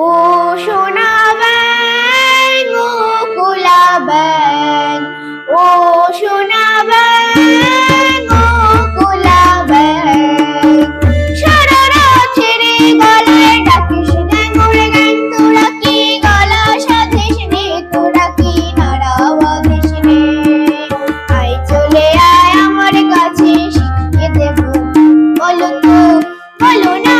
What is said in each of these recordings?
ও সোনা ব্যাং ও ব্যাং ও সোনা ব্যাং ও কোলা ব্যাং সারা ছেড়ে গলায় ডাকিস ড্যাঙ্গুর গ্যাং তোরা কি গলা সাধিস রে? তোরা কি নাড়া চলে আয় আমার কাছে, শিখিয়ে দেব। বলো তো, বলো না।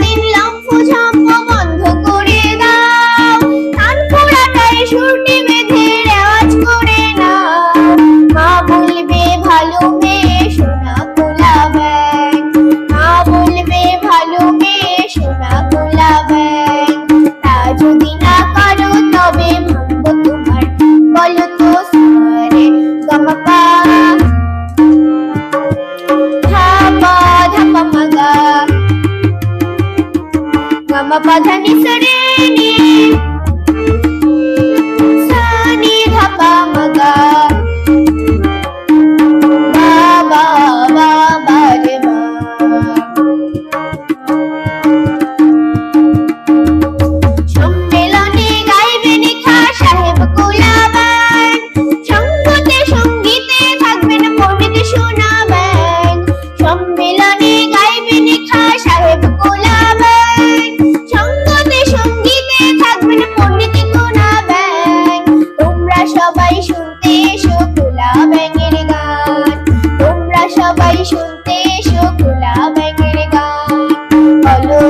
दिन लंफू झा ధని సరే సాని ధప మగా শোনা সবাই শুনতে এসো খোলা ব্যাঙের গান। তোমরা সবাই শুনতে এসো খোলা ব্যাঙের গান। বলো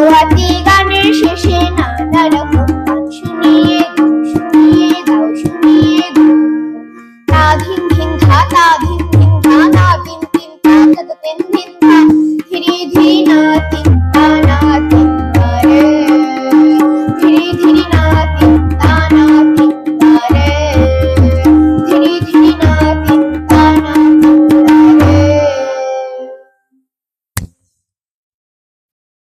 গানের শেষে নানা রকম গান শুনিয়ে গাও, শুনিয়ে ভিন ভিন ঘা, তা ভিন ভিন ঘা না ভিন ভিন ঘা, তা ভিন ভিন